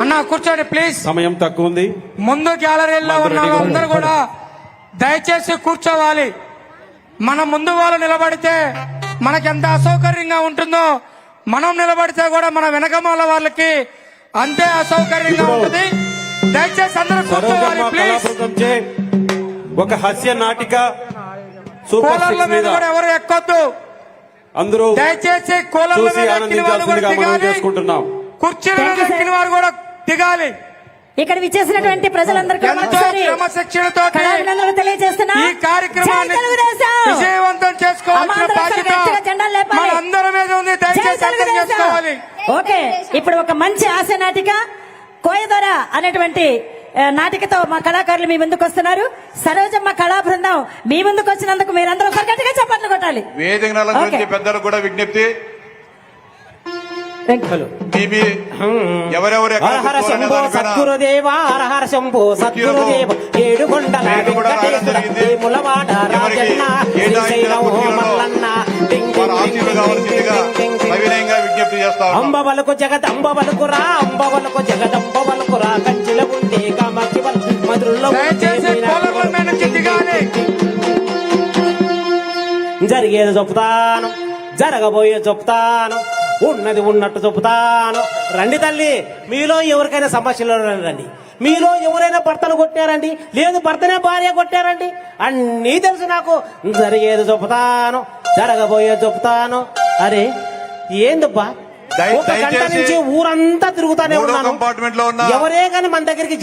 అన్న కూర్చోండి ప్లీజ్ సమయం తక్కువ ఉంది. ముందు గ్యాలరీలో ఉన్న. అందరూ కూడా దయచేసి కూర్చోవాలి. మన ముందు వాళ్ళు నిలబడితే మనకి ఎంత అసౌకర్యంగా ఉంటుందో మనం నిలబడితే కూడా మన వెనకమాల వాళ్ళకి అంతే అసౌకర్యంగా ఉంటుంది. దయచేసి అందరూ కూర్చోవాలి ప్లీజ్ ఒక హాస్య నాటిక కూలర్ల మీద కూడా ఎవరు ఎక్కొద్దు. అందరూ దయచేసి కూలర్ల మీద ఆనందించాల్సిందిగా మనం దిగాలి. చేసుకుంటున్నాం. కుర్చీల Thank మీద. ఎక్కిన వారు కూడా దిగాలి. ఇక్కడ విచ్చేసినటువంటి ప్రజలందరికీ క్రమశిక్షణతో కళాభినందనలు తెలియజేస్తున్నా. ఈ కార్యక్రమాన్ని! విజయవంతం చేసుకోవాల్సిన బాధ్యత మీద ఉంది. దయచేసి అర్థం! చేసుకోవాలి. ఓకే ఇప్పుడు ఒక మంచి హాస్య నాటిక కోయదొర అనేటువంటి నాటికతో మా కళాకారులు మీ ముందుకు వస్తున్నారు. సరోజమ్మ కళా బృందం మీ ముందుకు వచ్చినందుకు మీరందరూ ఒకసారి గట్టిగా చప్పట్లు కొట్టాలి. వేదిక. పెద్దలకు కూడా విజ్ఞప్తి ఎవరెవరు ఎక్కడ హరహర శంభో సద్గురుదేవ హరహర సద్గురుదేవ వెంకటేశ్వర. వేములవాడ రాజన్న శ్రీశైలం మల్లన్న. అంబవలకు జగదంబవలకు రా అంబవలకు జగదంబవలకు రా. కంచిల ఉండే కామాక్షి మధురలో జరిగేది చెప్తాను జరగబోయే చెప్తాను ఉన్నది ఉన్నట్టు చెప్తాను. రండి తల్లి మీలో ఎవరికైనా సమస్యలు రండి. మీలో ఎవరైనా భర్తలు కొట్టారండి లేదు భర్తనే భార్య కొట్టారండి అన్నీ తెలుసు నాకు. జరిగేది చూపుతాను జరగబోయేది చూపుతాను. అరే ఏందబ్బా? ఒక గంట నుంచి ఊరంతా తిరుగుతానే ఉన్నాను. ఎవరే కానీ మన దగ్గరికి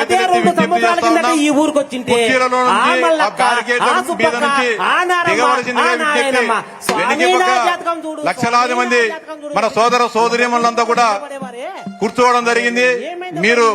అదే రెండు సంవత్సరాల ఉన్నాం. ఈ ఊరికి వచ్చింటే లక్షలాది మంది. మన సోదర సోదరీమణులంతా కూడా. కూర్చోవడం జరిగింది. మీరు?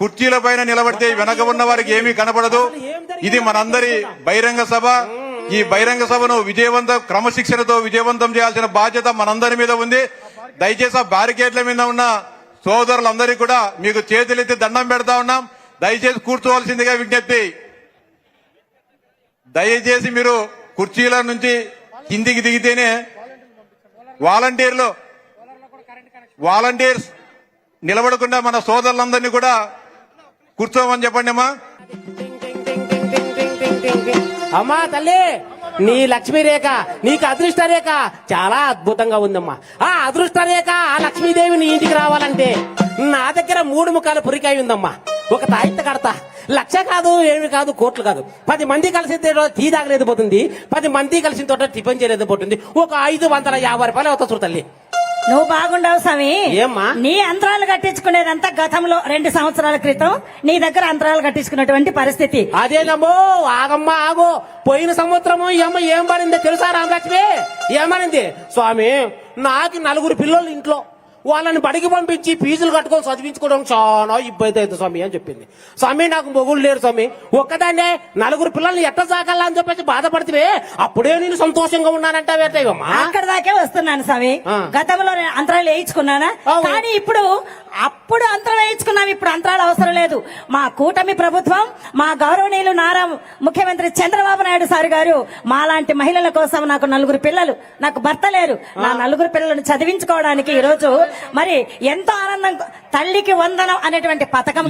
కుర్చీల పైన నిలబడితే వెనక ఉన్న వారికి ఏమీ కనపడదు. ఇది మనందరి బహిరంగ సభ. ఈ బహిరంగ సభను విజయవంతం క్రమశిక్షణతో విజయవంతం చేయాల్సిన బాధ్యత మనందరి మీద ఉంది. దయచేసి ఆ బ్యారికేడ్ల మీద ఉన్న సోదరులందరికీ కూడా మీకు చేతులెత్తి దండం పెడతా ఉన్నాం. దయచేసి కూర్చోవలసిందిగా విజ్ఞప్తి. దయచేసి మీరు కుర్చీల నుంచి కిందికి దిగితేనే వాలంటీర్లు వాలంటీర్స్ నిలబడకుండా మన సోదరులందరినీ కూడా కూర్చోమని చెప్పండి అమ్మా అమ్మా తల్లి నీ లక్ష్మీ రేఖ నీకు అదృష్ట రేఖ చాలా అద్భుతంగా ఉందమ్మా. ఆ అదృష్ట రేఖ ఆ లక్ష్మీదేవి నీ ఇంటికి రావాలంటే నా దగ్గర మూడు ముఖాల పురికాయ ఉందమ్మా. ఒక తాయిత కడతా. లక్ష కాదు ఏమి కాదు కోట్లు కాదు. పది మంది కలిసి టీ తాగలేదు పోతుంది పది మంది కలిసిన తోట టిఫిన్ చేయలేదు పోతుంది ఒక ఐదు వందల యాభై రూపాయలు అవుతా చూడు తల్లి. నువ్వు బాగుండవు స్వామి. ఏమ్మా? నీ అంతరాలు కట్టించుకునేదంతా గతంలో రెండు సంవత్సరాల క్రితం. నీ దగ్గర అంతరాలు కట్టించుకున్నటువంటి పరిస్థితి. అదేనమ్మో ఆగమ్మా ఆగో. పోయిన సంవత్సరము ఈ అమ్మ ఏం పడిందో తెలుసా రామలక్ష్మి? ఏమనింది స్వామి నాకు నలుగురు పిల్లలు ఇంట్లో. వాళ్ళని బడికి పంపించి ఫీజులు కట్టుకొని చదివించుకోవడం చాలా ఇబ్బంది అవుతుంది స్వామి అని చెప్పింది. స్వామి నాకు మొగుడు లేరు స్వామి. ఒక్కదాన్నే నలుగురు పిల్లల్ని ఎట్ట సాగాల అని చెప్పేసి బాధపడితే అప్పుడే నేను సంతోషంగా ఉన్నానంటావేటమ్మా అక్కడ దాకే వస్తున్నాను స్వామి. గతంలో నేను అంతరాలు వేయించుకున్నానా. కానీ ఇప్పుడు అప్పుడు అంతరాలు వేయించుకున్నాం. ఇప్పుడు అంతరాలు అవసరం లేదు. మా కూటమి ప్రభుత్వం మా గౌరవనీయులు నారా ముఖ్యమంత్రి చంద్రబాబు నాయుడు సార్ గారు మాలాంటి మహిళల కోసం నాకు నలుగురు పిల్లలు నాకు భర్త లేరు. నా నలుగురు పిల్లలను చదివించుకోవడానికి ఈ రోజు మరి ఎంతో ఆనందం తల్లికి వందనం అనేటువంటి పథకం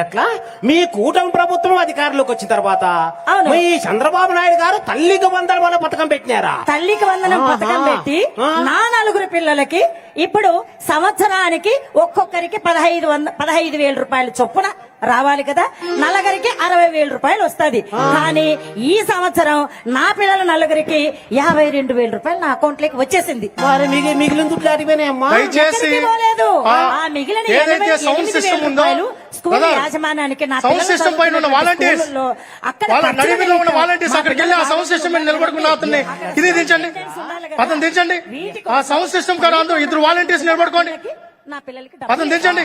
ఎట్లా మీ కూటమి ప్రభుత్వం అధికారంలోకి వచ్చిన తర్వాత. మీ చంద్రబాబు నాయుడు గారు తల్లికి వందల మన పథకం పెట్టినారా తల్లికి వందనం. పథకం పెట్టి. నా నలుగురు పిల్లలకి ఇప్పుడు సంవత్సరానికి ఒక్కొక్కరికి పదహైదు వంద పదహైదు వేల రూపాయలు చొప్పున రావాలి కదా? నలుగురికి అరవై వేల రూపాయలు వస్తది. కానీ ఈ సంవత్సరం నా పిల్లల నలుగురికి యాభై రెండు వేల రూపాయలు నా అకౌంట్లోకి వచ్చేసింది. మిగిలిన దుడ్లు అడిగిపోయినాయమ్మా ఏదైతే సౌండ్ సిస్టమ్ ఉందో స్కూల్ కదా, యాజమాన్యానికి నా సౌండ్ సిస్టమ్ పైన ఉన్న వాలంటీర్స్ అక్కడ వాళ్ళ ఖర్చుల నడిమిలో ఉన్న నిమిత్తం వాలంటీర్స్ మా అక్కడికి వెళ్ళి ఆ సౌండ్ సిస్టమ్ మీద నిలబడుకున్న అతన్ని ఇది దించండి. అతను దించండి. ఆ సౌండ్ సిస్టమ్ కాడ అందరూ ఇద్దరు వాలంటీర్స్ నిలబడుకోండి. నా పిల్లలకి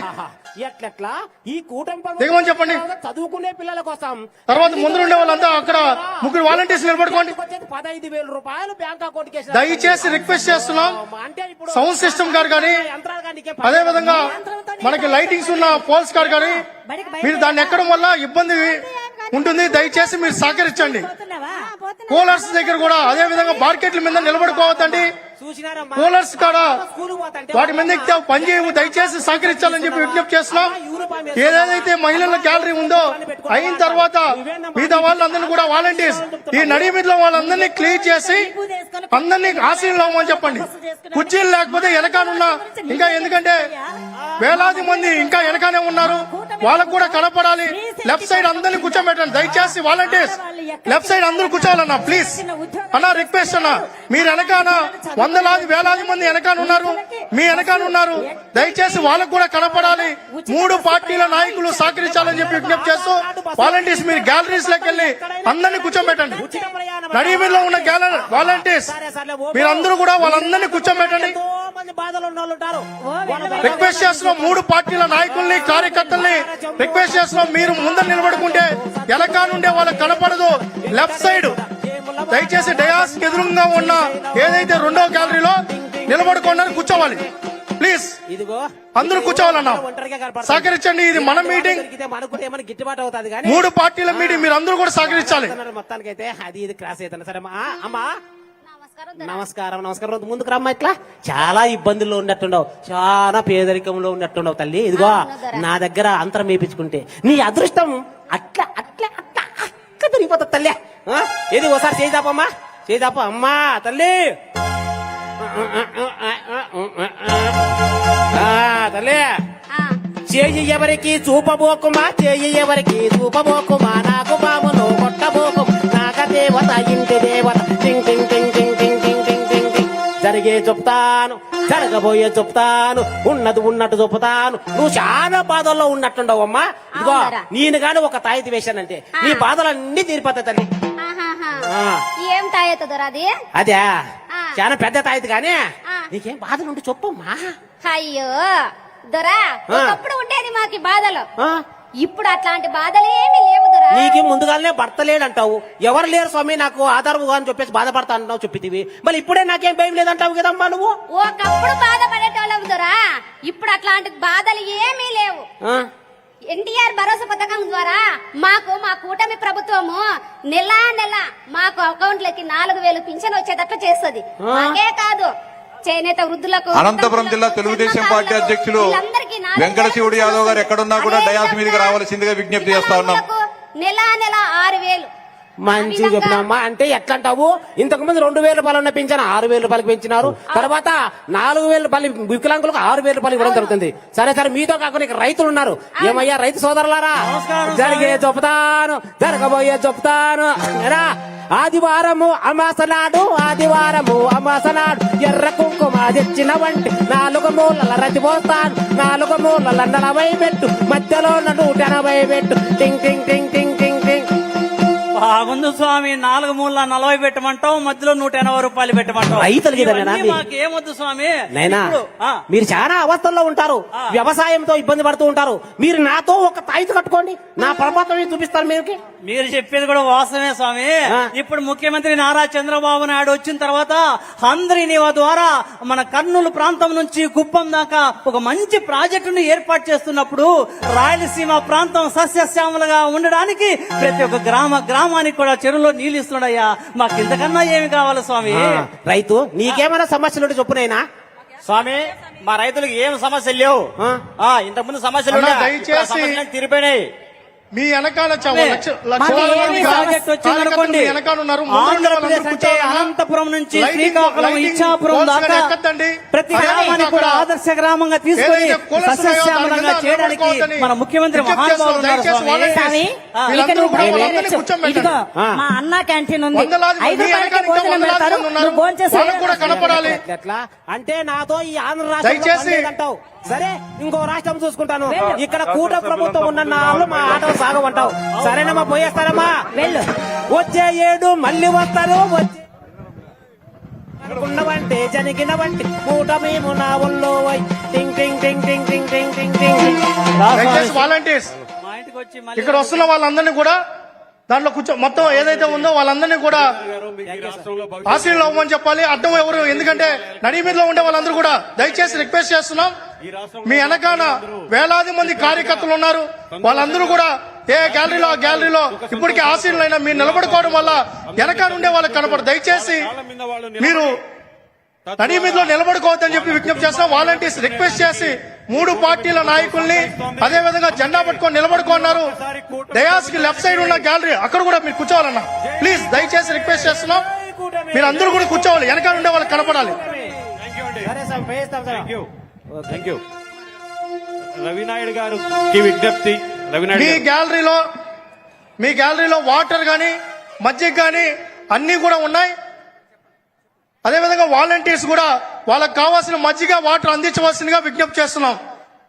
ఆహా. ఎట్లెట్లా? ఈ కూటమి దిగమని చెప్పండి. చదువుకునే పిల్లల కోసం. తర్వాత ముందు ఉండే వాళ్ళంతా అక్కడ ముగ్గురు వాలంటీర్స్ నిలబడుకోండి. పదహైదు వేల రూపాయలు బ్యాంక్ అకౌంట్కి దయచేసి రిక్వెస్ట్ చేస్తున్నాం. అంటే ఇప్పుడు సౌండ్ సిస్టమ్ గారు కానీ యంత్రాలు కానీ నీకేం అదే విధంగా మనకి లైటింగ్స్ ఉన్న పోల్స్ కార్ కానీ మీరు దాన్ని ఎక్కడం వల్ల ఇబ్బంది ఉంటుంది. దయచేసి మీరు సహకరించండి. కూలర్స్ దగ్గర కూడా అదే విధంగా మార్కెట్ల మీద నిలబడుకోవద్దండి? కూలర్స్ కాడ వాటి మీద ఎక్కితే పని చేయవు. దయచేసి సహకరించాలని చెప్పి విజ్ఞప్తి చేస్తున్నాం. ఏదైతే మహిళల గ్యాలరీ ఉందో అయిన తర్వాత మిగతా వాళ్ళందరినీ కూడా వాలంటీర్స్ ఈ నడి మీద వాళ్ళందరినీ క్లియర్ చేసి అందరినీ ఆశీర్లు అవ్వమని చెప్పండి. కుర్చీలు లేకపోతే వెనకానున్న ఇంకా ఎందుకంటే వేలాది మంది ఇంకా వెనకానే ఉన్నారు. వాళ్ళకు కూడా కనపడాలి. లెఫ్ట్ సైడ్ అందరినీ కూర్చోబెట్టండి. దయచేసి వాలంటీర్స్ లెఫ్ట్ సైడ్ అందరూ కూర్చోవాలన్నా ప్లీజ్. అన్న రిక్వెస్ట్ అన్న మీరు వెనకాన వందలాది వేలాది మంది వెనకాన ఉన్నారు. మీ వెనకాన ఉన్నారు. దయచేసి వాళ్ళకు కూడా కనపడాలి. మూడు పార్టీల నాయకులు సహకరించాలని చెప్పి విజ్ఞప్తి చేస్తూ వాలంటీర్స్ మీరు గ్యాలరీస్లోకి వెళ్ళి అందరినీ కూర్చోబెట్టండి. నడిమిలో ఉన్న గ్యాలరీ వాలంటీర్స్ మీరందరూ కూడా వాళ్ళందరినీ కూర్చోబెట్టండి. రిక్వెస్ట్ చేస్తున్నాం మూడు పార్టీల నాయకుల్ని కార్యకర్తల్ని రిక్వెస్ట్ చేస్తున్నాం. మీరు ముందర నిలబడుకుంటే వెనక నుండే వాళ్ళకి కనపడదు. లెఫ్ట్ సైడ్ దయచేసి డయాస్ ఎదురుగా ఉన్న ఏదైతే రెండో గ్యాలరీలో నిలబడుకోండి కూర్చోవాలి. ప్లీజ్. ఇదిగో. అందరూ కూర్చోవాలన్నా. సహకరించండి ఇది మన మీటింగ్. గిట్టుబాటు అవుతుంది మూడు పార్టీల మీటింగ్ మీరు అందరూ కూడా సహకరించాలి. మొత్తానికి అయితే అది ఇది క్లాస్ అవుతాను సరే అమ్మా. నమస్కారం నమస్కారం ముందుకు రమ్మా ఇట్లా. చాలా ఇబ్బందుల్లో ఉన్నట్టుండవు చాలా పేదరికంలో ఉన్నట్టుండవు తల్లి. ఇదిగో నా దగ్గర అంతరం వేపించుకుంటే. నీ అదృష్టం అట్లా అట్లా అట్లా అక్క తిరిగిపోతుంది తల్లి? ఏది ఓసారి చేయిదాపమ్మా చేయిదాప అమ్మా. తల్లి. తల్లి. చేయి ఎవరికి చూపబోకుమా? చేయి ఎవరికి చూపబోకుమా? నాకు బామును జరిగే చెప్తాను జరగబోయే చెప్తాను ఉన్నది ఉన్నట్టు చెప్తాను నువ్వు చాలా బాధల్లో ఉన్నట్టుండవు అమ్మా ఇదిగో? నేను గాని ఒక తాయితీ వేశానంటే నీ బాధలన్నీ తీరిపోతాయి తల్లి. ఏం తాయెత్తుదరా అది అదే. చాలా పెద్ద తాయితీ కానీ. నీకేం బాధలుంటే చెప్పమ్మా అయ్యో దొరా ఒకప్పుడు ఉండేది మాకు బాధలు? ఇప్పుడు అట్లాంటి బాధలు ఏమీ లేవు నీకు ముందుగానే భర్త లేడంటావు. ఎవరు లేరు స్వామి? నాకు ఆధారముగా అని చెప్పేసి బాధపడతా అంటున్నావు చెప్పితివి. మళ్ళీ ఇప్పుడే నాకేం భయం లేదంటావు కదమ్మా నువ్వు? ఒకప్పుడు బాధపడేటోళ్ళం దొరా. ఇప్పుడు అట్లాంటి బాధలు ఏమీ లేవు? ఎన్టీఆర్ భరోసా పథకం ద్వారా మాకు మా కూటమి ప్రభుత్వము నెల నెల మాకు అకౌంట్లకి నాలుగు వేలు పింఛన్ వచ్చేటట్లు చేస్తుంది. మాకే కాదు. చేనేత వృద్ధులకు అనంతపురం జిల్లా తెలుగుదేశం పార్టీ అధ్యక్షులు వెంకట శివుడు యాదవ్ గారు ఎక్కడున్నా కూడా డయాస్ మీదకి రావాల్సిందిగా విజ్ఞప్తి చేస్తా ఉన్నాం. నెల నెల ఆరు వేలు. మంచి చెప్పినమ్మా. అంటే ఎట్లా అంటావు ఇంతకు ముందు రెండు వేల రూపాయలు ఉన్న పెంచాను ఆరు వేల రూపాయలకి పెంచినారు. తర్వాత నాలుగు వేల రూపాయలు వికలాంగులకు ఆరు వేల రూపాయలు ఇవ్వడం జరుగుతుంది. సరే సరే మీతో కాకుండా ఇక్కడ రైతులు ఉన్నారు. ఏమయ్యా రైతు సోదరులారా? జరిగే చెప్తాను జరగబోయే చెప్తాను ఏరా? ఆదివారము అమాసనాడు ఆదివారము అమాసనాడు ఎర్ర కుంకుమ తెచ్చిన వంటి నాలుగు మూలల రతి పోస్తాను. నాలుగు మూలల నలభై పెట్టు మధ్యలో నూట ఎనభై పెట్టు. టింగ్ టింగ్ టింగ్ టింగ్ టింగ్. బాగుంది స్వామి. నాలుగు మూల నలభై పెట్టమంటావు మధ్యలో నూట ఎనభై రూపాయలు పెట్టమంటావు? మాకు ఏమొద్దు స్వామి. నైనా మీరు చాలా అవస్థల్లో ఉంటారు. వ్యవసాయంతో ఇబ్బంది పడుతూ ఉంటారు. మీరు నాతో ఒక తాయితు కట్టుకోండి. నా ప్రభాతం చూపిస్తాను మీకు మీరు చెప్పేది కూడా వాస్తవమే స్వామి. ఇప్పుడు ముఖ్యమంత్రి నారా చంద్రబాబు నాయుడు వచ్చిన తర్వాత అందరి నీవా ద్వారా మన కర్నూలు ప్రాంతం నుంచి కుప్పం దాకా ఒక మంచి ప్రాజెక్టును ఏర్పాటు చేస్తున్నప్పుడు రాయలసీమ ప్రాంతం సస్యశ్యామలుగా ఉండడానికి ప్రతి ఒక్క గ్రామ గ్రామానికి కూడా చెరువులో నీళ్ళు ఇస్తున్నాడయ్యా. మాకు ఇంతకన్నా ఏమి కావాలి స్వామి? రైతు నీకేమైనా సమస్యలు ఉంటే చెప్పునైనా స్వామి మా రైతులకు ఏం సమస్యలు లేవు. ఆ? ఆ ఇంతకు ముందు. దయచేసి- సమస్యలు తీరిపోయినాయి. మీ వెనకాల అనంతపురం నుంచి ప్రతి గ్రామాన్ని కూడా ఆదర్శ గ్రామంగా తీసుకొని చేయడానికి మన ముఖ్యమంత్రి మా అన్న క్యాంటీన్ ఉంది. ఐదు భోజనం అంటే నాతో ఈ ఆంధ్ర రాష్ట్రం అంటావు సరే ఇంకో రాష్ట్రం చూసుకుంటాను. ఇక్కడ కూట ప్రభుత్వం ఉన్న నాళ్ళు మా ఆటలు సాగమంటావు. సరేనమ్మా పోయేస్తారమ్మా. వెళ్ళు. వచ్చే ఏడు మళ్ళీ వస్తారు వచ్చే అనుకున్నవంటే జరిగినవంటి మూట మేము నా ఒళ్ళో వై. టింగ్ టింగ్ టింగ్ టింగ్ టింగ్ టింగ్ టింగ్ టింగ్. వాలంటీర్స్. మా ఇంటికి వచ్చి మళ్ళీ ఇక్కడ వస్తున్న వాళ్ళందరినీ కూడా దాంట్లో కూర్చో మొత్తం ఏదైతే ఉందో వాళ్ళందరినీ కూడా ఆశీర్లు అవ్వమని చెప్పాలి. అడ్డం ఎవరు? ఎందుకంటే నడి మీదలో ఉండే వాళ్ళందరూ కూడా దయచేసి రిక్వెస్ట్ చేస్తున్నాం. మీ వెనకాన వేలాది మంది కార్యకర్తలు ఉన్నారు. వాళ్ళందరూ కూడా ఏ గ్యాలరీలో ఆ గ్యాలరీలో ఇప్పటికే ఆశీర్లైనా మీరు నిలబడుకోవడం వల్ల వెనకాల ఉండే వాళ్ళకి కనపడదు. దయచేసి మీరు నడి మీదలో నిలబడుకోవద్దని చెప్పి విజ్ఞప్తి చేస్తున్నాం. వాలంటీర్స్ రిక్వెస్ట్ చేసి మూడు పార్టీల నాయకుల్ని అదే విధంగా జెండా పట్టుకొని నిలబడుకున్నారు. డయాస్కి లెఫ్ట్ సైడ్ ఉన్న గ్యాలరీ అక్కడ కూడా మీరు కూర్చోవాలన్నా. ప్లీజ్ దయచేసి రిక్వెస్ట్ చేస్తున్నాం. మీరు అందరూ కూడా కూర్చోవాలి. వెనకాల ఉండే వాళ్ళకి కనపడాలి. థ్యాంక్ యూ రవినాయుడు గారికి విజ్ఞప్తి. మీ గారు. గ్యాలరీలో మీ గ్యాలరీలో వాటర్ గాని మజ్జిగ గాని అన్ని కూడా ఉన్నాయి. అదేవిధంగా వాలంటీర్స్ కూడా వాళ్ళకి కావాల్సిన మజ్జిగ వాటర్ అందించవలసిందిగా విజ్ఞప్తి చేస్తున్నాం.